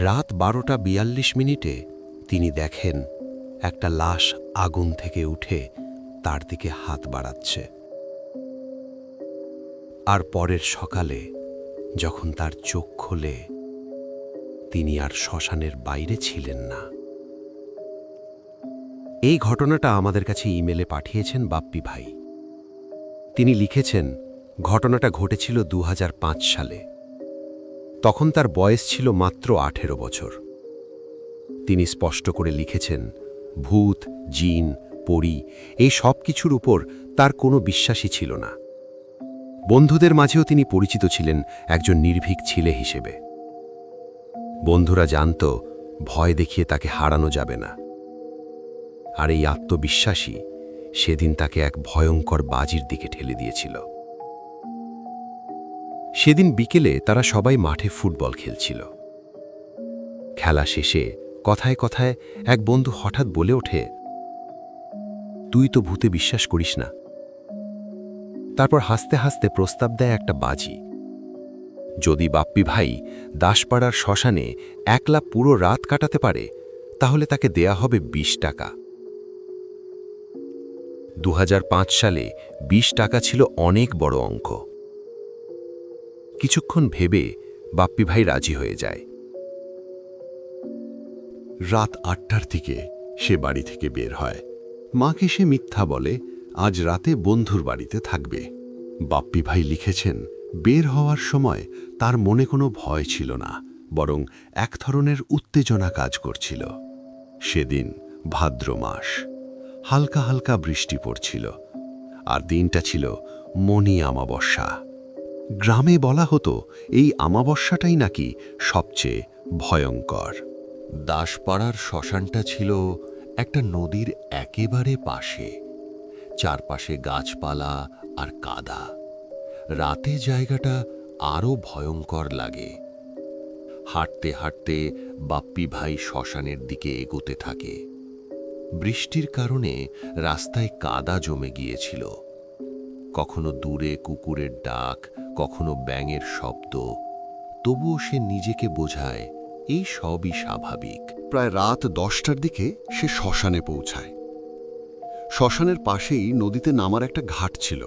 রাত বারোটা বিয়াল্লিশ মিনিটে তিনি দেখেন একটা লাশ আগুন থেকে উঠে তার দিকে হাত বাড়াচ্ছে। আর পরের সকালে যখন তার চোখ খোলে, তিনি আর শ্মশানের বাইরে ছিলেন না। এই ঘটনাটা আমাদের কাছে ইমেলে পাঠিয়েছেন বাপ্পি ভাই। তিনি লিখেছেন, ঘটনাটা ঘটেছিল দু হাজার পাঁচ সালে। তখন তার বয়স ছিল মাত্র আঠেরো বছর। তিনি স্পষ্ট করে লিখেছেন, ভূত, জিন, পরি, এই সব কিছুর উপর তার কোনো বিশ্বাসই ছিল না। বন্ধুদের মাঝেও তিনি পরিচিত ছিলেন একজন নির্ভীক ছেলে হিসেবে। বন্ধুরা জানত, ভয় দেখিয়ে তাকে হারানো যাবে না। আর এই আত্মবিশ্বাসী সেদিন তাকে এক ভয়ঙ্কর বাজির দিকে ঠেলে দিয়েছিল। সেদিন বিকেলে তারা সবাই মাঠে ফুটবল খেলছিল। খেলা শেষে কথায় কথায় এক বন্ধু হঠাৎ বলে ওঠে, তুই তো ভূতে বিশ্বাস করিস না। তারপর হাসতে হাসতে প্রস্তাব দেয় একটা বাজি। যদি বাপ্পি ভাই দাসপাড়ার শ্মশানে একলা পুরো রাত কাটাতে পারে, তাহলে তাকে দেয়া হবে ২০ টাকা। দু হাজার পাঁচ সালে ২০ টাকা ছিল অনেক বড় অঙ্ক। কিছুক্ষণ ভেবে বাপ্পি ভাই রাজি হয়ে যায়। রাত আটটার দিকে সে বাড়ি থেকে বের হয়। মাকে সে মিথ্যা বলে, আজ রাতে বন্ধুর বাড়িতে থাকবে। বাপ্পি ভাই লিখেছেন, বের হওয়ার সময় তার মনে কোনো ভয় ছিল না, বরং এক ধরনের উত্তেজনা কাজ করছিল। সেদিন ভাদ্র মাস, হালকা হালকা বৃষ্টি পড়ছিল, আর দিনটা ছিল মনি আমাবস্যা গ্রামে বলা হতো, এই আমাবস্যাটাই নাকি সবচেয়ে ভয়ঙ্কর। দাসপাড়ার শ্মশানটা ছিল একটা নদীর একেবারে পাশে। চারপাশে গাছপালা আর কাদা। রাতে জায়গাটা আরও ভয়ঙ্কর লাগে। হাঁটতে হাঁটতে বাপ্পি ভাই শ্মশানের দিকে এগোতে থাকে। বৃষ্টির কারণে রাস্তায় কাদা জমে গিয়েছিল। কখনো দূরে কুকুরের ডাক কখনো ব্যাঙের শব্দ, তবুও সে নিজেকে বোঝায়, এই সবই স্বাভাবিক। প্রায় রাত দশটার দিকে সে শ্মশানে পৌঁছায়। শ্মশানের পাশেই নদীতে নামার একটা ঘাট ছিল।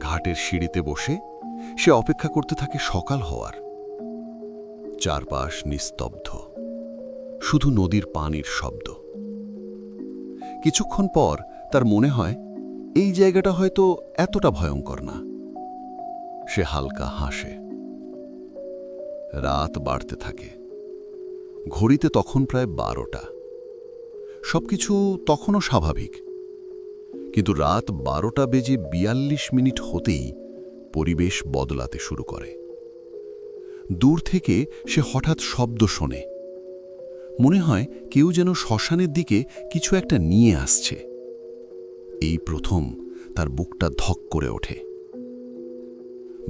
ঘাটের সিঁড়িতে বসে সে অপেক্ষা করতে থাকে সকাল হওয়ার। চারপাশ নিস্তব্ধ। শুধু নদীর পানির শব্দ। কিছুক্ষণ পর তার মনে হয়, এই জায়গাটা হয়তো এতটা ভয়ঙ্কর না। সে হালকা হাসে। রাত বাড়তে থাকে। ঘড়িতে তখন প্রায় বারোটা। সবকিছু তখনও স্বাভাবিক। কিন্তু রাত বারোটা বেজে বিয়াল্লিশ মিনিট হতেই পরিবেশ বদলাতে শুরু করে। দূর থেকে সে হঠাৎ শব্দ শোনে। মনে হয় কেউ যেন শ্মশানের দিকে কিছু একটা নিয়ে আসছে। এই প্রথম তার বুকটা ধক করে ওঠে।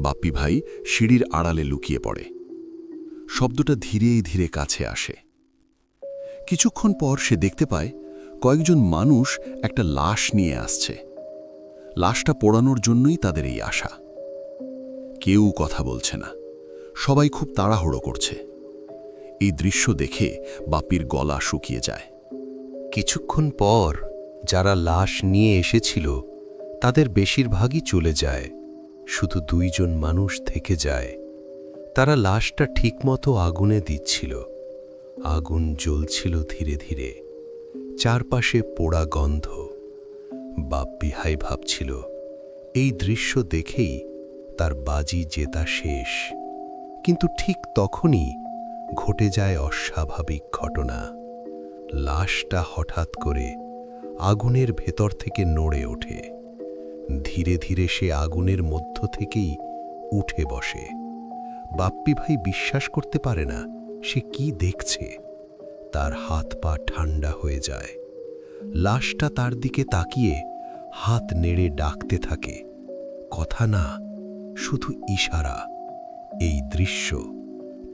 বাপ্পি ভাই সিঁড়ির আড়ালে লুকিয়ে পড়ে। শব্দটা ধীরে ধীরে কাছে আসে। কিছুক্ষণ পর সে দেখতে পায় কয়েকজন মানুষ একটা লাশ নিয়ে আসছে। লাশটা পোড়ানোর জন্যই তাদের এই আশা। কেউ কথা বলছে না। সবাই খুব তাড়াহুড়ো করছে। এই দৃশ্য দেখে বাপির গলা শুকিয়ে যায়। কিছুক্ষণ পর যারা লাশ নিয়ে এসেছিল, তাদের বেশিরভাগই চলে যায়। শুধু দুইজন মানুষ থেকে যায়। তারা লাশটা ঠিকমতো আগুনে দিচ্ছিল। আগুন জ্বলছিল ধীরে ধীরে। চারপাশে পোড়া গন্ধ। বাপ্পি হাই ভাবছিল, এই দৃশ্য দেখেই তার বাজি জেতা শেষ। কিন্তু ঠিক তখনই ঘটে যায় অস্বাভাবিক ঘটনা। লাশটা হঠাৎ করে আগুনের ভেতর থেকে নড়ে ওঠে। ধীরে ধীরে সে আগুনের মধ্য থেকেই উঠে বসে। বাপ্পি ভাই বিশ্বাস করতে পারে না সে কি দেখছে। তার হাত পা ঠান্ডা হয়ে যায়। লাশটা তার দিকে তাকিয়ে হাত নেড়ে ডাকতে থাকে। কথা না, শুধু ইশারা। এই দৃশ্য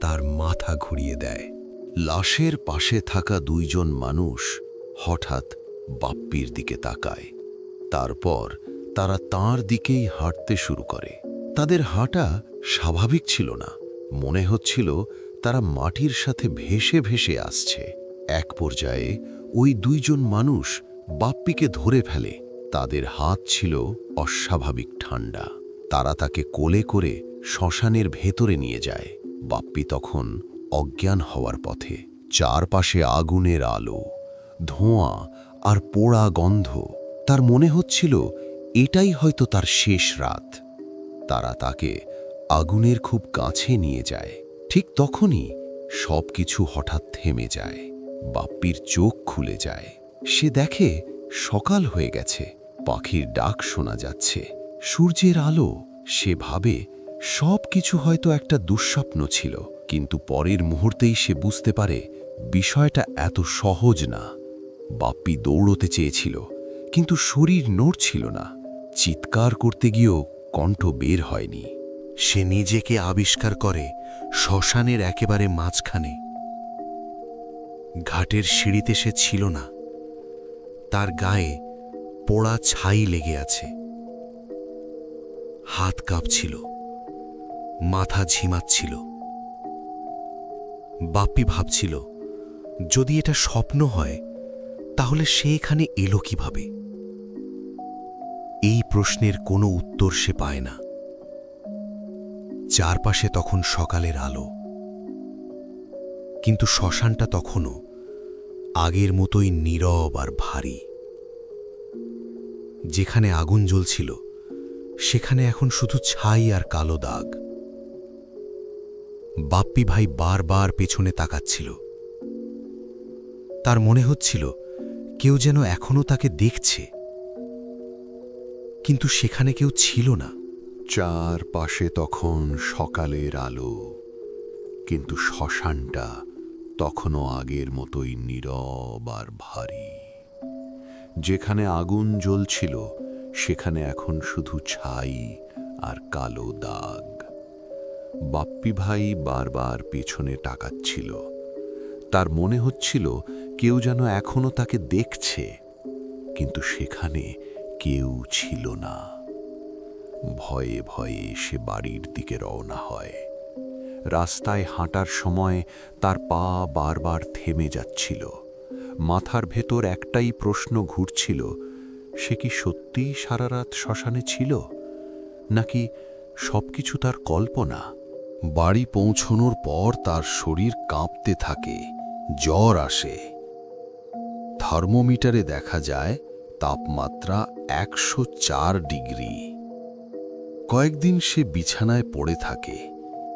তার মাথা ঘুরিয়ে দেয়। লাশের পাশে থাকা দুইজন মানুষ হঠাৎ বাপ্পির দিকে তাকায়। তারপর তারা তার দিকেই হাঁটতে শুরু করে। তাদের হাঁটা স্বাভাবিক ছিল না। মনে হচ্ছিল তারা মাটির সাথে ভেসে ভেসে আসছে। এক পর্যায়ে ওই দুইজন মানুষ বাপ্পিকে ধরে ফেলে। তাদের হাত ছিল অস্বাভাবিক ঠান্ডা। তারা তাকে কোলে করে শ্মশানের ভেতরে নিয়ে যায়। বাপ্পি তখন অজ্ঞান হওয়ার পথে। চারপাশে আগুনের আলো, ধোঁয়া আর পোড়া গন্ধ। তার মনে হচ্ছিল এটাই হয়তো তার শেষ রাত। তারা তাকে আগুনের খুব কাছে নিয়ে যায়। ঠিক তখনই সবকিছু হঠাৎ থেমে যায়। বাপ্পির চোখ খুলে যায়। সে দেখে সকাল হয়ে গেছে। পাখির ডাক শোনা যাচ্ছে। সূর্যের আলো সে ভাবে সব কিছু হয়তো একটা দুঃস্বপ্ন ছিল। কিন্তু পরের মুহূর্তেই সে বুঝতে পারে বিষয়টা এত সহজ না। বাপ্পি দৌড়তে চেয়েছিল, কিন্তু শরীর নড়ছিল না। চিৎকার করতে গিয়েও কণ্ঠ বের হয়নি। সে নিজেকে আবিষ্কার করে শ্মশানের একেবারে মাঝখানে। ঘাটের সিঁড়িতে সে ছিল না। তার গায়ে পোড়া ছাই লেগে আছে। হাত কাঁপছিল। মাথা ঝিমাচ্ছিল। বাপ্পি ভাবছিল, যদি এটা স্বপ্ন হয়, তাহলে সে এখানে এলো কীভাবে? এই প্রশ্নের কোনো উত্তর সে পায় না। চারপাশে তখন সকালের আলো। কিন্তু শ্মশানটা তখনও আগের মতোই নীরব আর ভারী। যেখানে আগুন জ্বলছিল, সেখানে এখন শুধু ছাই আর কালো দাগ। বাপ্পি ভাই বারবার পেছনে তাকাচ্ছিল। তার মনে হচ্ছিল, কেউ যেন এখনও তাকে দেখছে। কিন্তু সেখানে কেউ ছিল না। চার পাশে তখন সকালের আলো, কিন্তু শ্মশানটা তখনও আগের মতোই নীরব আর ভারী। যেখানে আগুন জ্বলছিল, সেখানে এখন শুধু ছাই আর কালো দাগ। বাপ্পি ভাই বারবার পেছনে টাকাচ্ছিল তার মনে হচ্ছিল কেউ যেন এখনও তাকে দেখছে, কিন্তু সেখানে কেউ ছিল না। ভয়ে ভয়ে সে বাড়ির দিকে রওনা হয়। রাস্তায় হাঁটার সময় তার পা বারবার থেমে যাচ্ছিল। মাথার ভেতর একটাই প্রশ্ন ঘুরছিল, সে কি সত্যিই সারা রাত শ্মশানে ছিল? নাকি সবকিছু তার কল্পনা? বাড়ি পৌঁছনোর পর তার শরীর কাঁপতে থাকে, জ্বর আসে। থার্মোমিটারে দেখা যায় তাপমাত্রা একশো চার ডিগ্রি। কয়েকদিন সে বিছানায় পড়ে থাকে।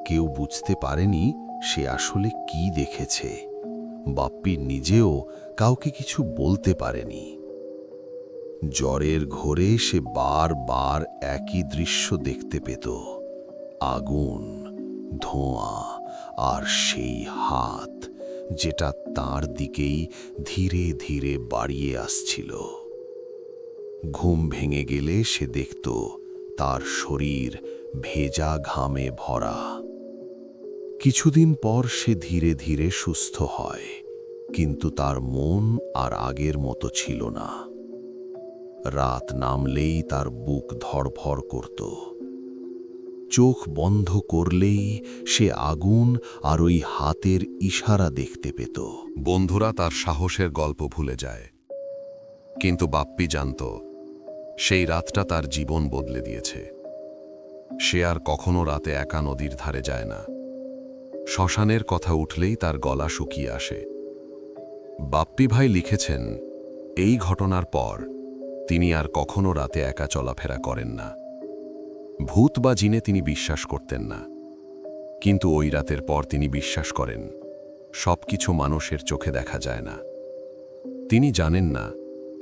কেউ বুঝতে পারেনি সে আসলে কি দেখেছে। বাপ্পি নিজেও কাউকে কিছু বলতে পারেনি। জ্বরের ঘোরে সে বারবার একই দৃশ্য দেখতে পেত। আগুন, ধোঁয়া আর সেই হাত যেটা তার দিকেই ধীরে ধীরে বাড়িয়ে আসছিল। ঘুম ভেঙে গেলে সে দেখত তার শরীর ভেজা ঘামে ভরা। কিছুদিন পর সে ধীরে ধীরে সুস্থ হয়, কিন্তু তার মন আর আগের মতো ছিল না। রাত নামলেই তার বুক ধড়ফড় করত। চোখ বন্ধ করলেই সে আগুন আর ওই হাতের ইশারা দেখতে পেত। বন্ধুরা তার সাহসের গল্প ভুলে যায়, কিন্তু বাপ্পি জানত সেই রাতটা তার জীবন বদলে দিয়েছে। সে আর কখনো রাতে একা নদীর ধারে যায় না। শ্মশানের কথা উঠলেই তার গলা শুকিয়ে আসে। বাপ্পি ভাই লিখেছেন, এই ঘটনার পর তিনি আর কখনো রাতে একা চলাফেরা করেন না। ভূত বা জিনে তিনি বিশ্বাস করতেন না। কিন্তু ওই রাতের পর তিনি বিশ্বাস করেন, সবকিছু মানুষের চোখে দেখা যায় না। তিনি জানেন না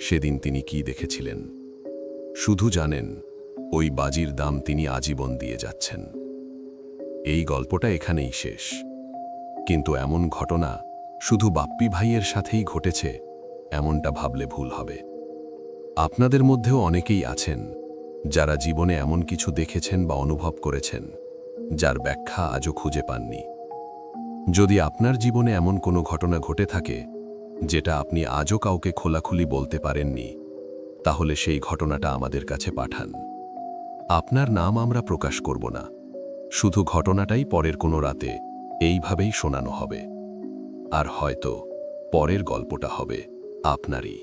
সেদিন তিনি কি দেখেছিলেন। শুধু জানেন, ওই বাজির দাম তিনি আজীবন দিয়ে যাচ্ছেন। এই গল্পটা এখানেই শেষ। কিন্তু এমন ঘটনা শুধু বাপ্পি ভাইয়ের সাথেই ঘটেছে, এমনটা ভাবলে ভুল হবে। আপনাদের মধ্যেও অনেকেই আছেন, যারা জীবনে এমন কিছু দেখেছেন বা অনুভব করেছেন, যার ব্যাখ্যা আজও খুঁজে পাননি। যদি আপনার জীবনে এমন কোনো ঘটনা ঘটে থাকে, যেটা আপনি আজও কাউকে খোলাখুলি বলতে পারেননি তাহলে সেই ঘটনাটা আমাদের কাছে পাঠান। আপনার নাম আমরা প্রকাশ করব না। শুধু ঘটনাটাই পরের কোনো রাতে এইভাবেই শোনানো হবে। আর হয়তো পরের গল্পটা হবে আপনারই।